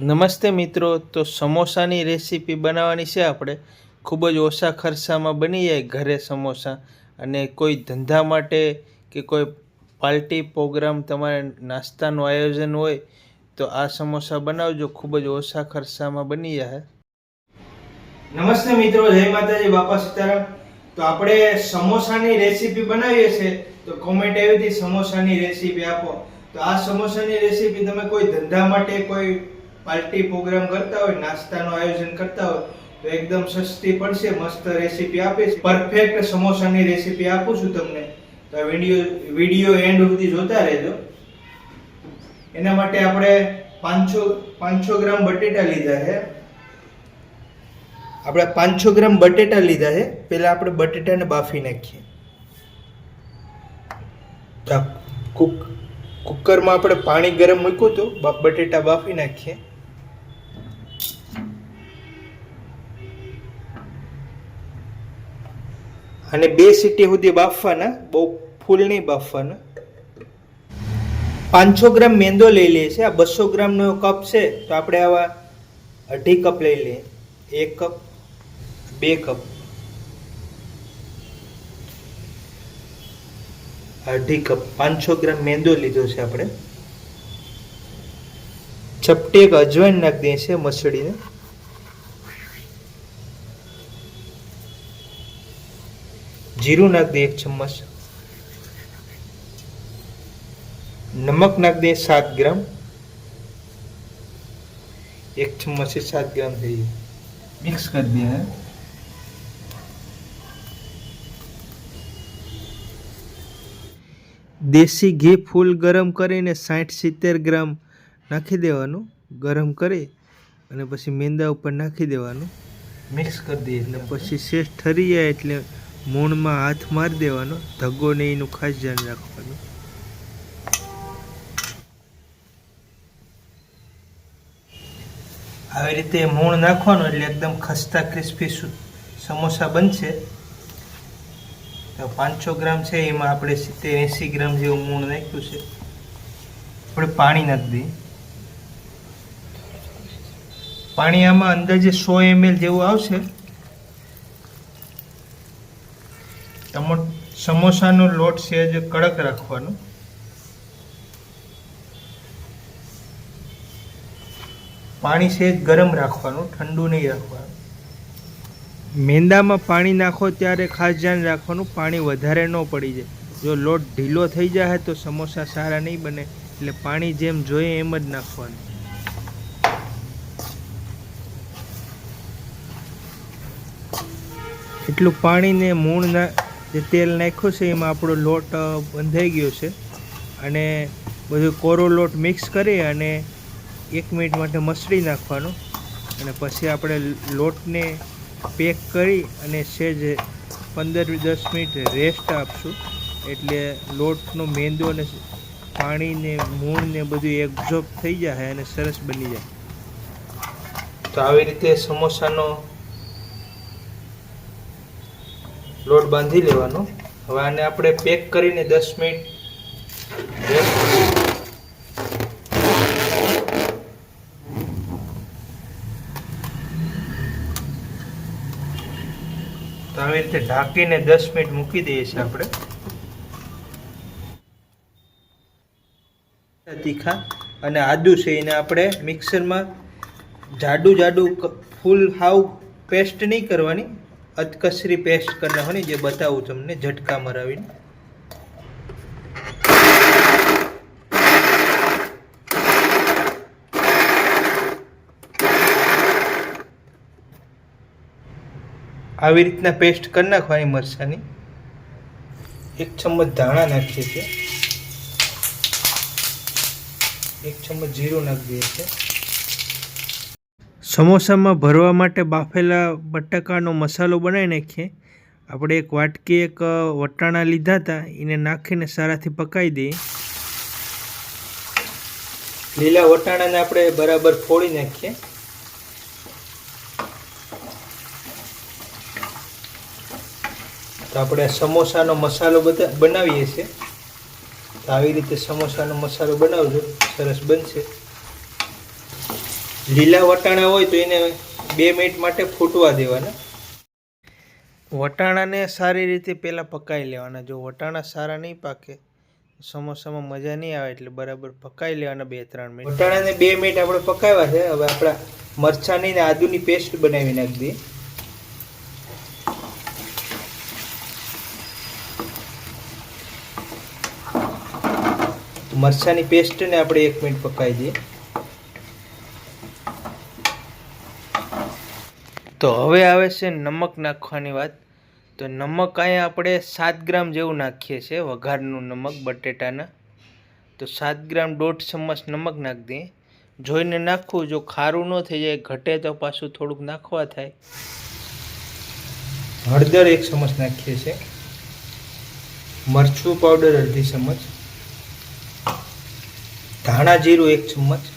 નમસ્તે મિત્રો, તો સમોસાની રેસીપી બનાવવાની છે આપણે. ખૂબ જ ઓછા ખર્ચામાં બની જાય ઘરે સમોસા અને કોઈ ધંધા માટે કે કોઈ પાર્ટી પ્રોગ્રામ તમારે નાસ્તાનું આયોજન હોય, તો આ સમોસા બનાવજો. ખૂબ જ ઓછા ખર્ચામાં બની જાય. નમસ્તે મિત્રો, જય માતાજી, બાપા સીતારામ. તો આપણે સમોસાની રેસીપી બનાવીએ છીએ, તો કોમેન્ટ હતી સમોસાની રેસીપી આપો. તો આ સમોસાની રેસીપી તમે કોઈ ધંધા માટે, કોઈ પાર્ટી પ્રોગ્રામ કરતા હોય, નાસ્તાનું આયોજન કરતા હોય, તો એકદમ સસ્તી પડશે, મસ્ત રેસીપી આપે છે. પરફેક્ટ સમોસાની રેસીપી આપું છું તમને. તો વીડિયો વીડિયો એન્ડ સુધી જોતા રહેજો. એના માટે આપણે પાંચસો પાંચસો ગ્રામ બટેટા લીધા છે. આપણે પાંચસો ગ્રામ બટેટા લીધા છે. પહેલા આપણે બટેટાને બાફી નાખીએ. કુક, કુકરમાં આપણે પાણી ગરમ મૂક્યું હતું. બટેટા બાફી નાખીએ. અને બે સીટી સુધી બાફવાના, બહુ ફૂલ નહીં બાફવાના. પાંચસો ગ્રામ મેંદો લઈ લઈએ છીએ. આ બસો ગ્રામનો કપ છે, તો આપણે આવા અઢી કપ લઈ લઈએ. એક કપ, બે કપ. અઢી કપ, પાંચસો ગ્રામ મેંદો લીધો છે આપણે. ચપટી એક અજવાઈન નાખી દઈએ છીએ મસળીને. જીરું નાખ દે એક ચમચ. નમક નાખ દઈએ સાત ગ્રામ. એક ચમચથી સાત ગ્રામ થઈ મિક્સ કરી દે દેશી ઘી ફૂલ ગરમ કરીને સાઠ સિત્તેર ગ્રામ નાખી દેવાનું ગરમ કરી અને પછી મેંદા ઉપર નાખી દેવાનું. મિક્સ કરી દઈએ એટલે. પછી શેષ ઠરી જાય એટલે મૂણમાં હાથ મારી દેવાનો, ધગો ને એનું ખાસ ધ્યાન રાખવાનું. આવી રીતે મૂણ નાખવાનું એટલે એકદમ ખસ્તા ક્રિસ્પી સમોસા બનશે. તો પાંચસો ગ્રામ છે, એમાં આપણે સિત્તેર એંસી ગ્રામ જેવું મૂણ નાખ્યું છે. આપણે પાણી નાખી દઈએ. પાણી આમાં અંદાજે સો એમએલ જેવું આવશે. સમોસાનો લોટ છે જે કડક રાખવાનો. પાણી સહેજ ગરમ રાખવાનું, ઠંડુ નહીં રાખવાનું. મેંદામાં પાણી નાખો ત્યારે ખાસ ધ્યાન રાખવાનું, પાણી વધારે ન પડી જાય. જો લોટ ઢીલો થઈ જાય તો સમોસા સારા નહીં બને, એટલે પાણી જેમ જોઈએ એમ જ નાખવાનું. એટલું પાણીને મૂળ ના જે તેલ નાખ્યું છે, એમાં આપણો લોટ બંધાઈ ગયો છે. અને બધું કોરો લોટ મિક્સ કરી અને એક મિનિટ માટે મસળી નાખવાનો. અને પછી આપણે લોટને પેક કરી અને સેજ પંદર દસ મિનિટ રેસ્ટ આપશું. એટલે લોટનો મેંદો અને પાણીને મૂળને બધું એબ્ઝોર્બ થઈ જાય અને સરસ બની જાય. તો આવી રીતે સમોસાનો લોટ બાંધી લેવાનો. હવે આને આપણે પેક કરીને દસ મિનિટ આવી રીતે ઢાંકીને દસ મિનિટ મૂકી દઈએ છીએ આપણે. તીખા અને આદુ છે એને આપણે મિક્સરમાં જાડું જાડું ફૂલ હાવ પેસ્ટ નહીં કરવાની. અધકસરી પેસ્ટ કરી નાખવાની જે બતાવું તમને ઝટકા મરાવીને. આવી રીતના પેસ્ટ કરી નાખવાની મરસાની એક ચમચ ધાણા નાખીએ છીએ. એક ચમચ જીરું નાખી દઈએ છીએ. સમોસામાં ભરવા માટે બાફેલા બટાકાનો મસાલો બનાવી નાખીએ. આપણે એક વાટકી એક વટાણા લીધા હતા. એને નાખીને સારાથી પકાવી દઈએ. લીલા વટાણાને આપણે બરાબર ફોડી નાખીએ. તો આપણે સમોસાનો મસાલો બધા બનાવીએ છીએ. તો આવી રીતે સમોસાનો મસાલો બનાવજો. સરસ બનશે. લીલા વટાણા હોય તો એને બે મિનિટ માટે ફૂટવા દેવાના. વટાણાને સારી રીતે પહેલાં પકાવી લેવાના. જો વટાણા સારા નહીં પાકે સમોસામાં મજા નહીં આવે એટલે બરાબર પકાવી લેવાના બે ત્રણ મિનિટ. વટાણાને બે મિનિટ આપણે પકાવ્યા છે. હવે આપણા મરચાંની ને આદુની પેસ્ટ બનાવી નાખી દઈએ મરચાંની પેસ્ટને આપણે એક મિનિટ પકાવી દઈએ. તો હવે આવે છે નમક નાખવાની વાત. તો નમક અહીંયા આપણે સાત ગ્રામ જેવું નાખીએ છીએ, વઘારનું નમક, બટેટાના. તો સાત ગ્રામ દોઢ ચમચ નમક નાખી દઈએ. જોઈને નાખવું, જો ખારું ન થઈ જાય, ઘટે તો પાછું થોડુંક નાખવા થાય. હળદર એક ચમચ નાખીએ છીએ. મરચું પાવડર અડધી ચમચ. ધાણા જીરું એક ચમચ.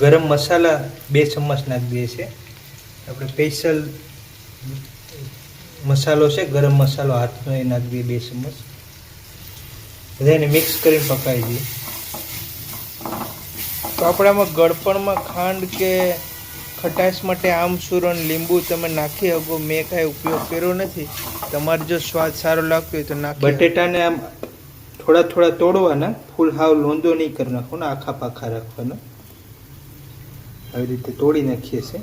ગરમ મસાલા બે ચમચ નાખી દઈએ છીએ. આપણે સ્પેશિયલ મસાલો છે, ગરમ મસાલો હાથનો એ નાખી દઈએ બે ચમચ. બધાને મિક્સ કરીને પકાવી દઈએ. તો આપણામાં ગળપણમાં ખાંડ કે ખટાશ માટે આમસૂર અને લીંબુ તમે નાખી શકો. મેં કાંઈ ઉપયોગ કર્યો નથી. તમારે જો સ્વાદ સારો લાગતો હોય તો નાખી બટેટાને આમ થોડા થોડા તોડવાના. ફૂલ હાવ લોંદો નહીં કરી નાખવાનો, આખા પાખા રાખવાના. આવી રીતે તોડી નાખીએ છીએ.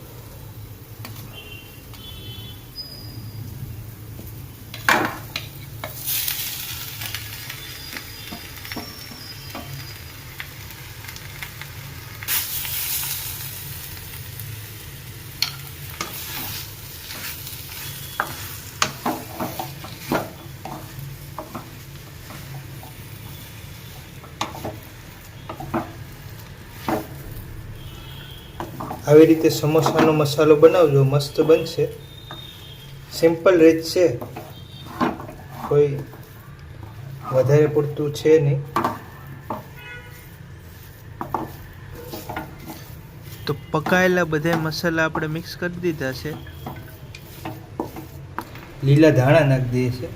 આવી રીતે સમોસાનો મસાલો બનાવજો, મસ્ત બનશે. સિમ્પલ રીત છે. કોઈ વધારે પૂરતું છે નહીં. તો પકાયેલા બધા મસાલા આપણે મિક્સ કરી દીધા છે. લીલા ધાણા નાખી દઈએ છીએ.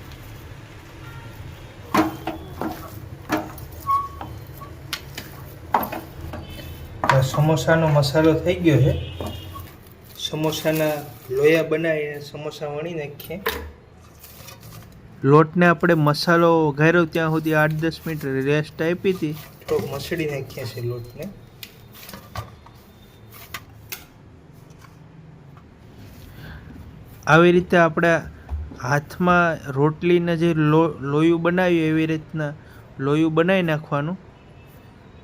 સમોસાનો મસાલો થઈ ગયો છે. સમોસાના લોયા બનાવીને સમોસા વણી નાખીએ. લોટને આપણે મસાલો વઘાર્યો ત્યાં સુધી આઠ દસ મિનિટ રેસ્ટ આપી હતી. થોડોક મસળી નાખીએ છીએ લોટને. આવી રીતે આપણે હાથમાં રોટલીને જે લો લોયું બનાવ્યું એવી રીતના લોયું બનાવી નાખવાનું.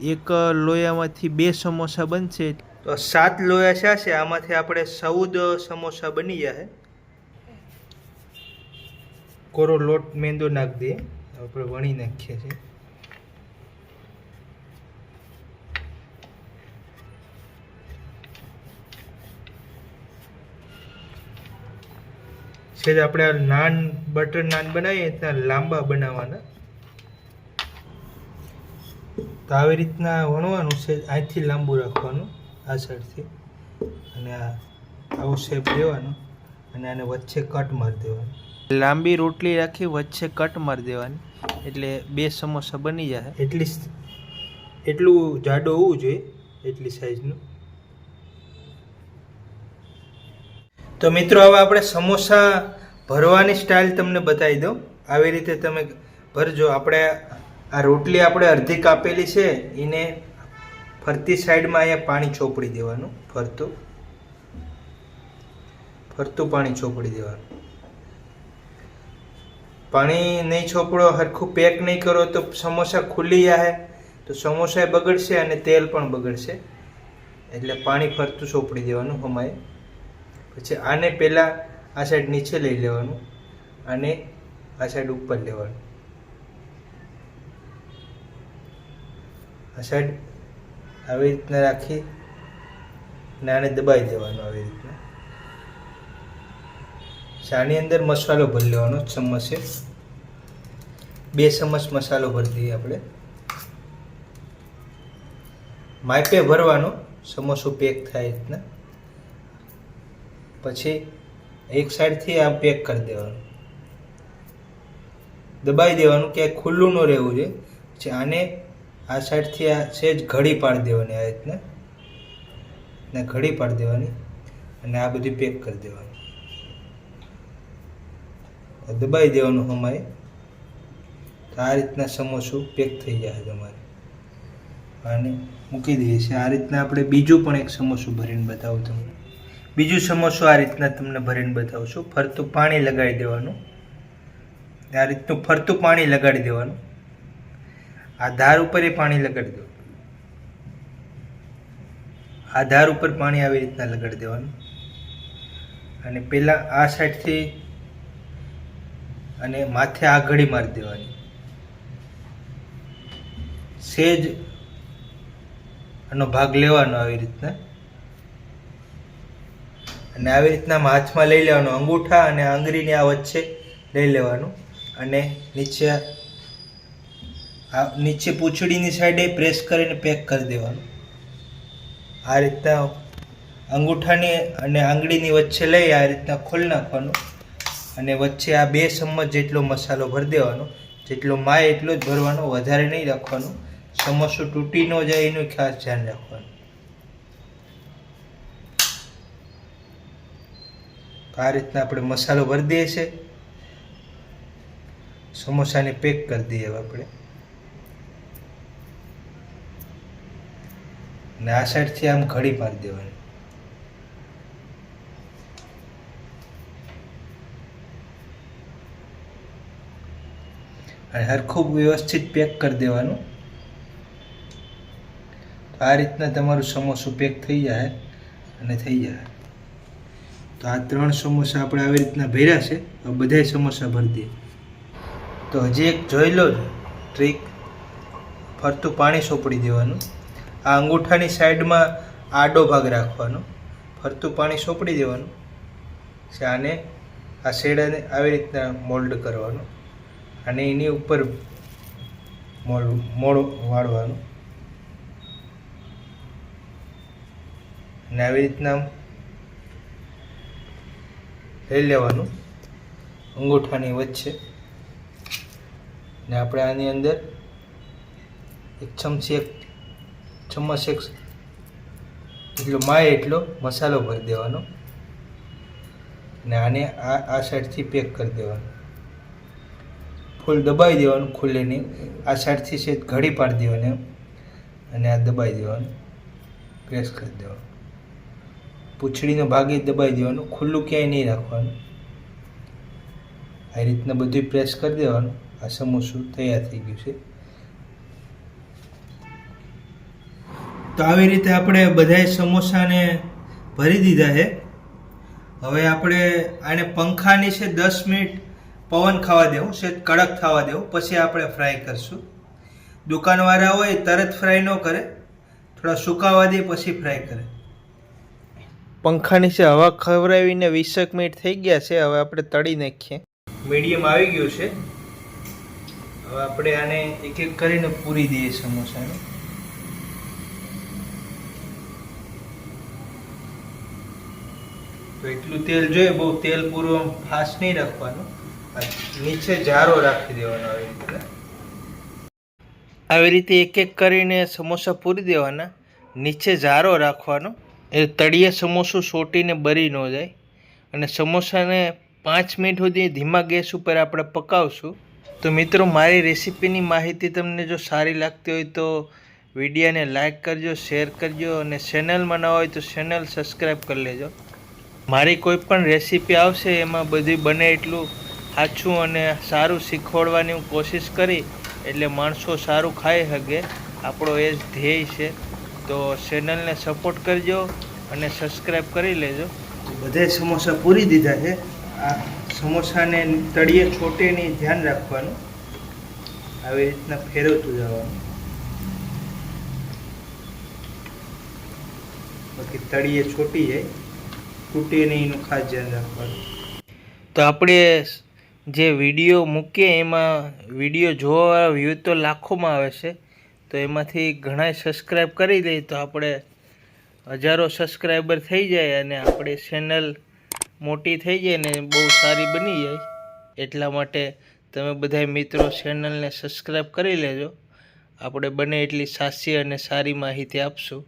એક લોયામાંથી બે સમોસા બનશે. તો સાત લોયા છે છે, આમાંથી આપણે ચૌદ સમોસા બની જાય કોરો લોટ મેંદો નાખી દઈએ આપણે વણી નાખીએ છીએ. છે આપણે નાન, બટર નાન બનાવીએ, ત્યાં લાંબા બનાવવાના. તો આવી રીતના વણવાનું છે અહીંથી લાંબુ રાખવાનું આ સાઈડથી. અને આ આવો શેપ દેવાનો અને આને વચ્ચે કટ મારી દેવાનું. લાંબી રોટલી રાખી વચ્ચે કટ મારી દેવાની. એટલે બે સમોસા બની જાય એટલી એટલું જાડો હોવું જોઈએ એટલી સાઈઝનું તો મિત્રો હવે આપણે સમોસા ભરવાની સ્ટાઇલ તમને બતાવી દઉં. આવી રીતે તમે ભરજો. આપણે આ રોટલી આપણે અડધી કાપેલી છે, એને ફરતી સાઈડમાં અહીંયા પાણી ચોપડી દેવાનું, ફરતું. ફરતું પાણી ચોપડી દેવાનું. પાણી નહીં છોપડો હરખું પેક નહીં કરો તો સમોસા ખુલ્લી જાય તો સમોસા બગડશે અને તેલ પણ બગડશે. એટલે પાણી ફરતું ચોપડી દેવાનું હમાય. પછી આને પહેલાં આ સાઈડ નીચે લઈ લેવાનું અને આ સાઈડ ઉપર લેવાનું. સાઈડ આવી રીતના રાખી અને આને દબાઈ દેવાનું આવી રીતના. ચાની અંદર મસાલો ભરી લેવાનો, ચમચે. બે ચમચ મસાલો ભરી દઈએ આપણે. માપે ભરવાનો, સમોસો પેક થાય રીતના. પછી એક સાઈડથી આ પેક કરી દેવાનું. દબાઈ દેવાનું ક્યાંય ખુલ્લું ન રહેવું જોઈએ. પછી આને આ સાઈડથી આ સેજ ઘડી પાડી દેવાની આ રીતના. ને ઘડી પાડી દેવાની અને આ બધી પેક કરી દેવાની. દબાઈ દેવાનું અમારે તો આ રીતના સમોસું પેક થઈ જાય તમારે. અને મૂકી દઈએ છીએ. આ રીતના આપણે બીજું પણ એક સમોસું ભરીને બતાવું તમને. બીજું સમોસું આ રીતના તમને ભરીને બતાવું છું. ફરતું પાણી લગાડી દેવાનું. આ રીતનું ફરતું પાણી લગાડી દેવાનું. આ ધાર ઉપર એ પાણી લગાડી દો. આ ધાર ઉપર પાણી આવી રીતના લગાડી દેવાનું. અને પહેલાં આ સાઈડથી અને માથે આ ઘડી મારી દેવાની. સેજ આનો ભાગ લેવાનો આવી રીતના. અને આવી રીતના હાથમાં લઈ લેવાનો. અંગૂઠા અને આંગળીની આ વચ્ચે લઈ લેવાનું. અને નીચે આ નીચે પૂંછડીની સાઈડે પ્રેસ કરીને પેક કરી દેવાનું. આ રીતના અંગૂઠાની અને આંગળીની વચ્ચે લઈ આ રીતના ખોલી નાખવાનું અને વચ્ચે આ બે ચમચ જેટલો મસાલો ભરી દેવાનો. જેટલો માય એટલો જ ભરવાનો, વધારે નહીં રાખવાનું. સમોસું તૂટી ન જાય એનું ખાસ ધ્યાન રાખવાનું. આ રીતના આપણે મસાલો ભરી દઈએ છે સમોસાને પેક કરી દઈએ આપણે. અને આ સાઈડથી આમ ઘડી મારી દેવાની. અને હરખું વ્યવસ્થિત પેક કરી દેવાનું. આ રીતના તમારું સમોસું પેક થઈ જાય અને થઈ જાય. તો આ ત્રણ સમોસા આપણે આવી રીતના ભર્યા છે. હવે બધાય સમોસા ભરી દઈએ. તો હજી એક જોઈ લો ટ્રીક ફરતું પાણી સોપડી દેવાનું. આ અંગૂઠાની સાઈડમાં આડો ભાગ રાખવાનો, ફરતું પાણી સોપડી દેવાનું છે આને આ શેડાને આવી રીતના મોલ્ડ કરવાનું અને એની ઉપર મોડ મોળ વાળવાનું. અને આવી રીતના લઈ લેવાનું અંગૂઠાની વચ્ચે. ને આપણે આની અંદર એક ચમચી એક ચમચ એક એટલો માય એટલો મસાલો ભરી દેવાનો અને આને આ આ સાઈડથી પેક કરી દેવાનું. ફૂલ દબાવી દેવાનું ખુલ્લે નહીં આ સાઈડથી છે ઘડી પાડી દેવાની અને આ દબાવી દેવાનું. પ્રેસ કરી દેવાનું. પૂંછડીનો ભાગ એ દબાવી દેવાનું. ખુલ્લું ક્યાંય નહીં રાખવાનું. આ રીતના બધું પ્રેસ કરી દેવાનું. આ સમોસું તૈયાર થઈ ગયું છે. તો આવી રીતે આપણે બધાય સમોસાને ભરી દીધા છે. હવે આપણે આને પંખાની છે દસ મિનિટ પવન ખાવા દેવું છે કડક થવા દેવું પછી આપણે ફ્રાય કરશું. દુકાનવાળા હોય તરત ફ્રાય ન કરે થોડા સુકાવા દે પછી ફ્રાય કરે. પંખાની છે હવા ખવડાવીને વીસેક મિનિટ થઈ ગયા છે હવે આપણે તળી નાખીએ. મીડિયમ આવી ગયું છે. હવે આપણે આને એક એક કરીને પૂરી દઈએ સમોસાને. એટલું તેલ જોઈએ, બહુ તેલ પૂરું ફાસ્ટ નહીં રાખવાનું. નીચે જારો રાખી દેવાનો આવી રીતે. આવી રીતે એક એક કરીને સમોસા પૂરી દેવાના. નીચે જારો રાખવાનો. એ તળિયે સમોસું સોટીને બરી ન જાય. અને સમોસાને પાંચ મિનિટ સુધી ધીમા ગેસ ઉપર આપણે પકાવશું. તો મિત્રો, મારી રેસીપીની માહિતી તમને જો સારી લાગતી હોય તો વિડીયોને લાઇક કરજો, શેર કરજો અને ચેનલમાં ન હોય તો ચેનલ સબસ્ક્રાઈબ કરી લેજો. મારી કોઈ પણ રેસીપી આવશે, એમાં બધી બને એટલું સાચું અને સારું શીખવાડવાની હું કોશિશ કરી, એટલે માણસો સારું ખાઈ શકે. આપણો એ જ ધ્યેય છે. તો ચેનલને સપોર્ટ કરજો અને સબસ્ક્રાઈબ કરી લેજો. બધે સમોસા પૂરી દીધા છે. આ સમોસાને તળિયે છોટે નહીં ધ્યાન રાખવાનું. આવી રીતના ફેરવતું જવાનું. બાકી તળિયે છોટી જાય તૂટે નહીં એનું ખાસ ધ્યાન રાખવાનું. તો આપણે જે વીડિયો મૂકીએ, એમાં વીડિયો જોવા વ્યૂ તો લાખોમાં આવે છે, તો એમાંથી ઘણા સબસ્ક્રાઈબ કરી દઈએ તો આપણે હજારો સબસ્ક્રાઈબર થઈ જાય અને આપણે ચેનલ મોટી થઈ જાય ને બહુ સારી બની જાય. એટલા માટે તમે બધા મિત્રો ચેનલને સબસ્ક્રાઈબ કરી લેજો. આપણે બને એટલી સાચી અને સારી માહિતી આપશું.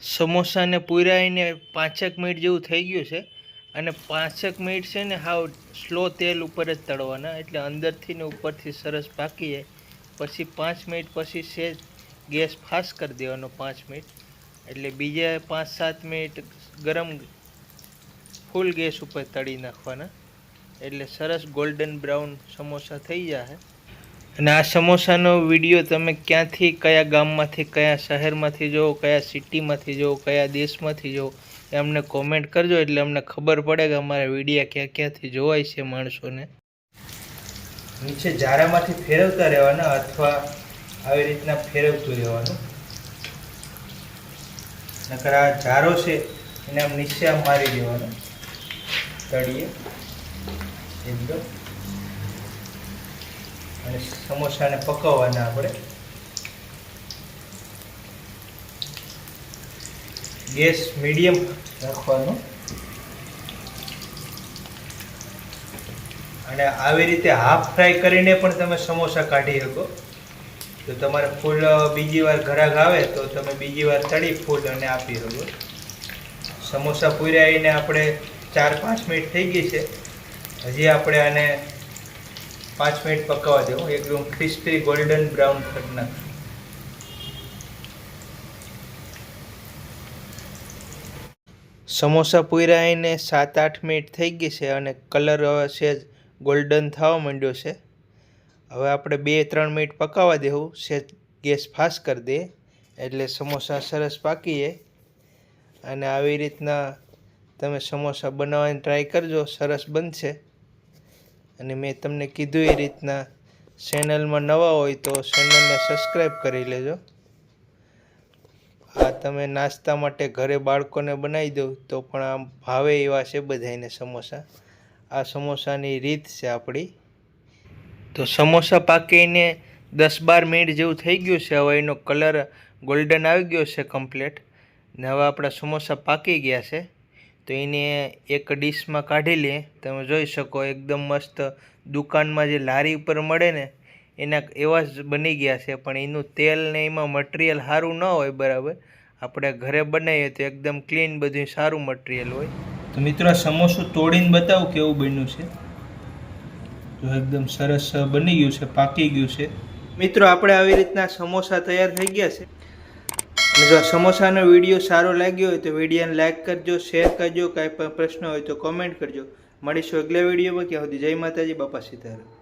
સમોસાને પૂરાઈને પાંચેક મિનિટ જેવું થઈ ગયું છે અને પાંચેક મિનિટ છે ને હાવ સ્લો તેલ ઉપર જ તળવાના, એટલે અંદરથી ને ઉપરથી સરસ પાકી જાય. પછી પાંચ મિનિટ પછી સેજ ગેસ ફાસ્ટ કરી દેવાનો પાંચ મિનિટ. એટલે બીજા પાંચ સાત મિનિટ ગરમ ફૂલ ગેસ ઉપર તળી નાખવાના. એટલે સરસ ગોલ્ડન બ્રાઉન સમોસા થઈ જશે અને આ સમોસાનો વીડિયો તમે ક્યાંથી, કયા ગામમાંથી, કયા શહેરમાંથી જોવો, કયા સિટીમાંથી જોવો, કયા દેશમાંથી જોવો, એ અમને કોમેન્ટ કરજો. એટલે અમને ખબર પડે કે અમારા વિડીયા ક્યાં ક્યાંથી જોવાય છે માણસોને. નીચે જારામાંથી ફેરવતા રહેવાના અથવા આવી રીતના ફેરવતું રહેવાનું. નકર આ જારો છે, એને આમ નીચે મારી દેવાનો. તળીએ. એકદમ અને સમોસાને પકવવાના આપણે. ગેસ મીડિયમ રાખવાનો. અને આવી રીતે હાફ ફ્રાય કરીને પણ તમે સમોસા કાઢી શકો. તો તમારે ફૂલ બીજી વાર ઘરાક આવે તો તમે બીજી વાર તળી ફૂલ અને આપી શકો. સમોસા પૂર્યા આપણે ચાર પાંચ મિનિટ થઈ ગઈ છે. હજી આપણે આને પાંચ મિનિટ પકાવવા દેવું એકદમ ક્રિસ્પી ગોલ્ડન બ્રાઉન કરી નાખ સમોસા પૂરાઈને સાત આઠ મિનિટ થઈ ગઈ છે અને કલર હવે સહેજ ગોલ્ડન થવા માંડ્યો છે. હવે આપણે બે ત્રણ મિનિટ પકાવવા દેવું સહેજ ગેસ ફાસ્ટ કરી દઈએ એટલે સમોસા સરસ પાકી અને આવી રીતના તમે સમોસા બનાવવાની ટ્રાય કરજો, સરસ બનશે. અને મેં તમને કીધું એ રીતના ચેનલમાં નવા હોય તો ચેનલને સબસ્ક્રાઈબ કરી લેજો. આ તમે નાસ્તા માટે ઘરે બાળકોને બનાવી દો તો પણ આમ ભાવે એવા છે બધાને સમોસા. આ સમોસાની રીત છે આપણી. તો સમોસા પાકીને દસ બાર મિનિટ જેવું થઈ ગયું છે. હવે એનો કલર ગોલ્ડન આવી ગયો છે કમ્પ્લેટ ને હવે આપણા સમોસા પાકી ગયા છે. તો એને એક ડીશમાં કાઢી લઈએ તમે જોઈ શકો એકદમ મસ્ત દુકાનમાં જે લારી ઉપર મળે ને, એના એવા જ બની ગયા છે. પણ એનું તેલ ને એમાં મટીરિયલ સારું ન હોય બરાબર. આપણે ઘરે બનાવીએ તો એકદમ ક્લીન બધું સારું મટીરિયલ હોય. તો મિત્રો, સમોસું તોડીને બતાવું કેવું બન્યું છે. તો એકદમ સરસ બની ગયું છે, પાકી ગયું છે. મિત્રો, આપણે આવી રીતના સમોસા તૈયાર થઈ ગયા છે. જો સમોસાનો વીડિયો સારો લાગ્યો હોય તો વિડીયોને લાઈક કરજો, શેર કરજો, કાંઈ પણ પ્રશ્ન હોય તો કોમેન્ટ કરજો. મળીશું અગલા વિડીયોમાં ક્યાં સુધી જય માતાજી, બાપા સીતારામ.